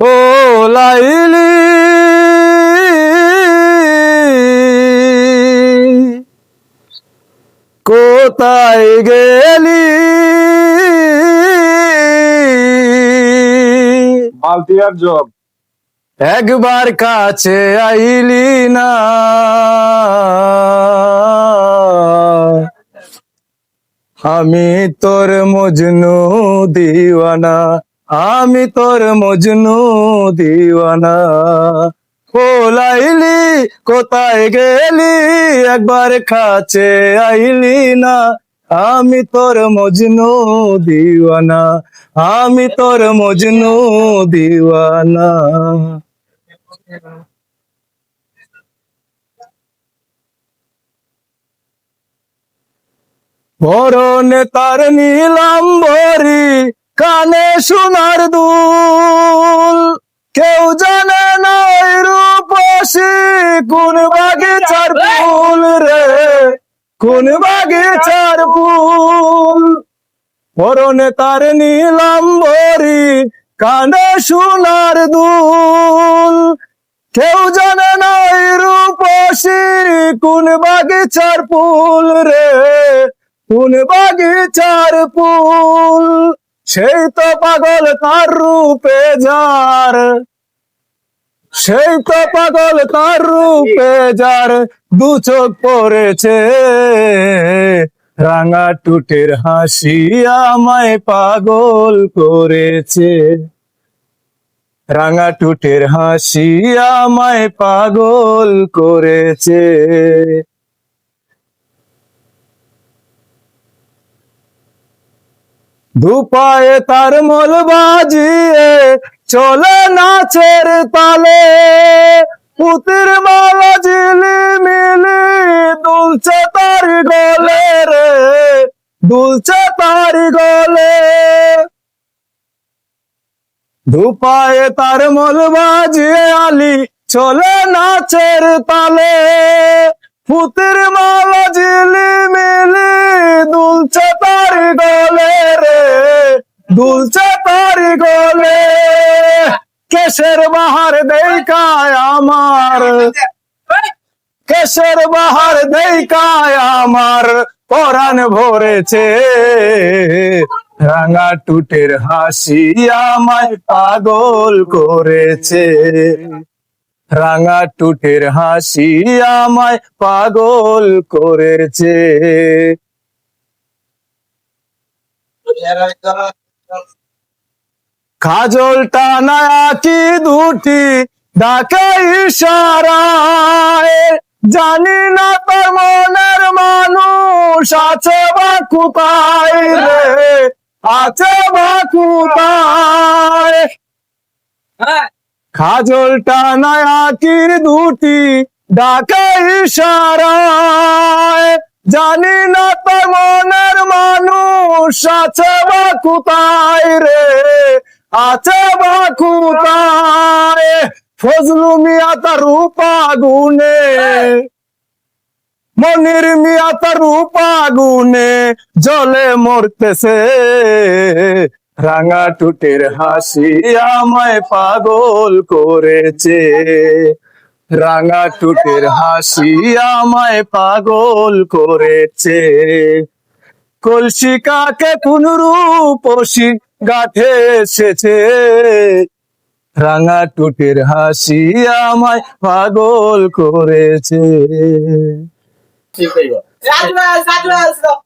ও লাইলি। কোথায় গেলি? মালতিয়ার জব। একবার কাছে আইলি না। আমি তোর মজনু দিওয়ানা। আমি তোর মজনু দিওয়ানা। কোলাইলি কোথায় গেলি? একবার কাছে আইলি না। আমি তোর মজনু দিওয়ানা, আমি তোর মজনু দিওয়ানা। বড় নেতার নিলাম বরি কানে সোনার দুল। কেউ জানে না ওই রূপসী কোন বাগিচার ফুল রে কোন বাগিচার ফুল। বড় নেতার নিলাম বরি কানে সোনার দুল। কেউ জানে না ওই রূপসী কোন বাগিচার ফুল রে কোন বাগিচার ফুল। সেই তো পাগল তার রূপে যার। সেই তো পাগল তার রূপে যার, দু চোখ পড়েছে। রাঙা টুটের হাসি আমায় পাগল করেছে। রাঙা টুটের হাসি আমায় পাগল করেছে। দুপায়ে তার মল বাজিয়ে চলে নাচের তালে। পুতির মালা ঝিলি মিলি দুলছে তার গলে রে, দুলছে তার গলে। দুপায়ে তার মল বাজিয়ে আলি চলে নাচের তালে। ফুতির মালা ঝিলি মিলি দুলছে তার গলে। দুলছে তার গলে, কেশের বাহার দেখায় আমার। কেশের বাহার দেখায় আমার পরাণ ভরেছে। রাঙা টুটের হাসি আমায় পাগল করেছে। রাঙা টুটের হাসি আমায় পাগল করেছে। কাজল টানা কি দুটি ডাকে ইশারায়। জানি না তোর মনের মানুষ আছে বা কোথায় রে আছে বা কোথায় কাজল টানায় আকির দুটি ডাকে ইশারায়। জানি না তোর মনের মানুষ আছে কোথায় রে? আছে বা কোথায়? ফজলু মিয়া তার রূপা গুনে মনির মিয়া তার রূপা গুনে জলে মরতেছে। রাঙা টুটের হাসি আমায় পাগল করেছে। রাঙা টুটের হাসি আমায় পাগল করেছে। কলসি কাকে কোন রূপসী গাঠে এসেছে? রাঙা টুটের হাসি আমায় পাগল করেছে। ঠিক আছে